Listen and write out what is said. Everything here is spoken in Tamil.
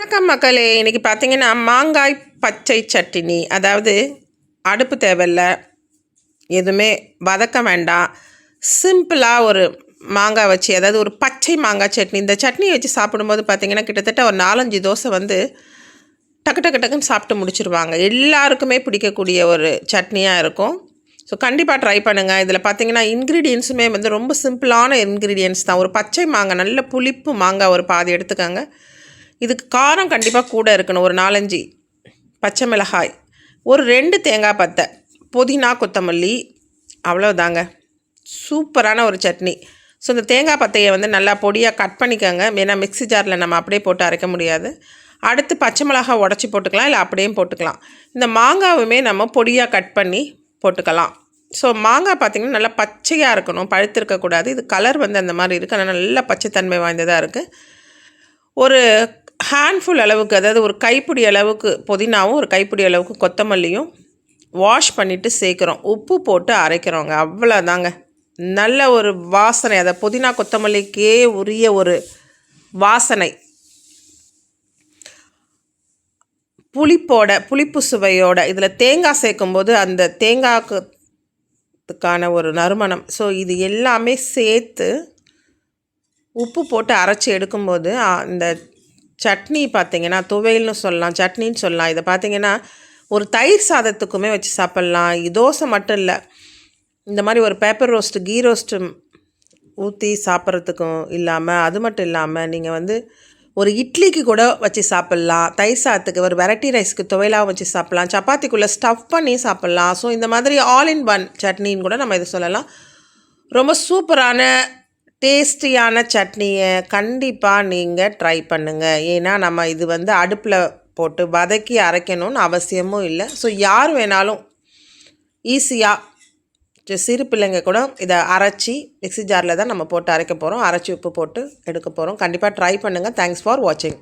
வணக்கம் மக்களே. இன்றைக்கி பார்த்தீங்கன்னா மாங்காய் பச்சை சட்டினி. அதாவது அடுப்பு தேவையில்ல. எதுவுமே வதக்க வேண்டாம். சிம்பிளாக ஒரு மாங்காய் வச்சு அதாவது ஒரு பச்சை மாங்காய் சட்னி. இந்த சட்னியை வச்சு சாப்பிடும்போது பார்த்தீங்கன்னா கிட்டத்தட்ட ஒரு நாலஞ்சு தோசை வந்து டக்கு டக்கு டக்குன்னு சாப்பிட்டு முடிச்சிருவாங்க. எல்லாருக்குமே பிடிக்கக்கூடிய ஒரு சட்னியாக இருக்கும். ஸோ கண்டிப்பாக ட்ரை பண்ணுங்கள் இதில் பார்த்தீங்கன்னா இன்க்ரீடியன்ஸுமே வந்து ரொம்ப சிம்பிளான இன்க்ரீடியன்ஸ் தான். ஒரு பச்சை மாங்காய் நல்ல புளிப்பு மாங்காய் ஒரு பாதி எடுத்துக்கோங்க. இதுக்கு காரம் கண்டிப்பாக கூட இருக்கணும். ஒரு நாலஞ்சு பச்சை மிளகாய் ஒரு ரெண்டு தேங்காய் பத்தை புதினா கொத்தமல்லி அவ்வளோதாங்க சூப்பரான ஒரு சட்னி. ஸோ இந்த தேங்காய் பத்தையை வந்து நல்லா பொடியாக கட் பண்ணிக்கோங்க. ஏன்னா மிக்ஸி ஜாரில் நம்ம அப்படியே போட்டு அரைக்க முடியாது. அடுத்து பச்சை மிளகாய் உடச்சி போட்டுக்கலாம் இல்லை அப்படியே போட்டுக்கலாம். இந்த மாங்காவுமே நம்ம பொடியாக கட் பண்ணி போட்டுக்கலாம். ஸோ மாங்காய் பார்த்திங்கன்னா நல்லா பச்சையாக இருக்கணும். பழுத்திருக்கக்கூடாது இது கலர் வந்து அந்த மாதிரி இருக்குது ஆனால் நல்லா பச்சைத்தன்மை வாய்ந்ததாக இருக்குது ஒரு ஹேண்ட்ஃபுல் அளவுக்கு அதாவது ஒரு கைப்பிடி அளவுக்கு புதினாவும் ஒரு கைப்பிடி அளவுக்கு கொத்தமல்லியும் வாஷ் பண்ணிவிட்டு சேர்க்குறோம். உப்பு போட்டு அரைக்கிறோங்க. அவ்வளோதாங்க நல்ல ஒரு வாசனை. அதை புதினா கொத்தமல்லிக்கே உரிய ஒரு வாசனை. புளிப்போட புளிப்பு சுவையோட இதில் தேங்காய் சேர்க்கும்போது அந்த தேங்காய்க்குக்கான ஒரு நறுமணம். ஸோ இது எல்லாமே சேர்த்து உப்பு போட்டு அரைச்சி எடுக்கும்போது இந்த சட்னி பார்த்திங்கன்னா துவையல்னு சொல்லலாம் சட்னின்னு சொல்லலாம். இதை பார்த்திங்கன்னா ஒரு தயிர் சாதத்துக்குமே வச்சு சாப்பிட்லாம். தோசை மட்டும் இல்லை. இந்த மாதிரி ஒரு பேப்பர் ரோஸ்ட்டு கீ ரோஸ்ட்டு ஊற்றி சாப்பிட்றதுக்கும் இல்லாமல் அது மட்டும் இல்லாமல் நீங்கள் வந்து ஒரு இட்லிக்கு கூட வச்சு சாப்பிட்லாம். தயிர் சாதத்துக்கு ஒரு வெரைட்டி ரைஸ்க்கு துவையலாக வச்சு சாப்பிட்லாம். சப்பாத்திக்குள்ளே ஸ்டஃப் பண்ணி சாப்பிட்லாம். ஸோ இந்த மாதிரி ஆல் இன் ஒன் சட்னின்னு கூட நம்ம இதை சொல்லலாம். ரொம்ப சூப்பரான டேஸ்டியான சட்னியை கண்டிப்பாக நீங்கள் ட்ரை பண்ணுங்கள் ஏன்னா நம்ம இது வந்து அடுப்பில் போட்டு வதக்கி அரைக்கணும்னு அவசியமும் இல்லை. ஸோ யார் வேணாலும் ஈஸியாக சிறு பிள்ளைங்க கூட இதை அரைச்சி மிக்ஸி ஜாரில் தான் நம்ம போட்டு அரைக்க போகிறோம் அரைச்சி உப்பு போட்டு எடுக்க போகிறோம் கண்டிப்பாக ட்ரை பண்ணுங்கள் தேங்க்ஸ் ஃபார் வாட்சிங்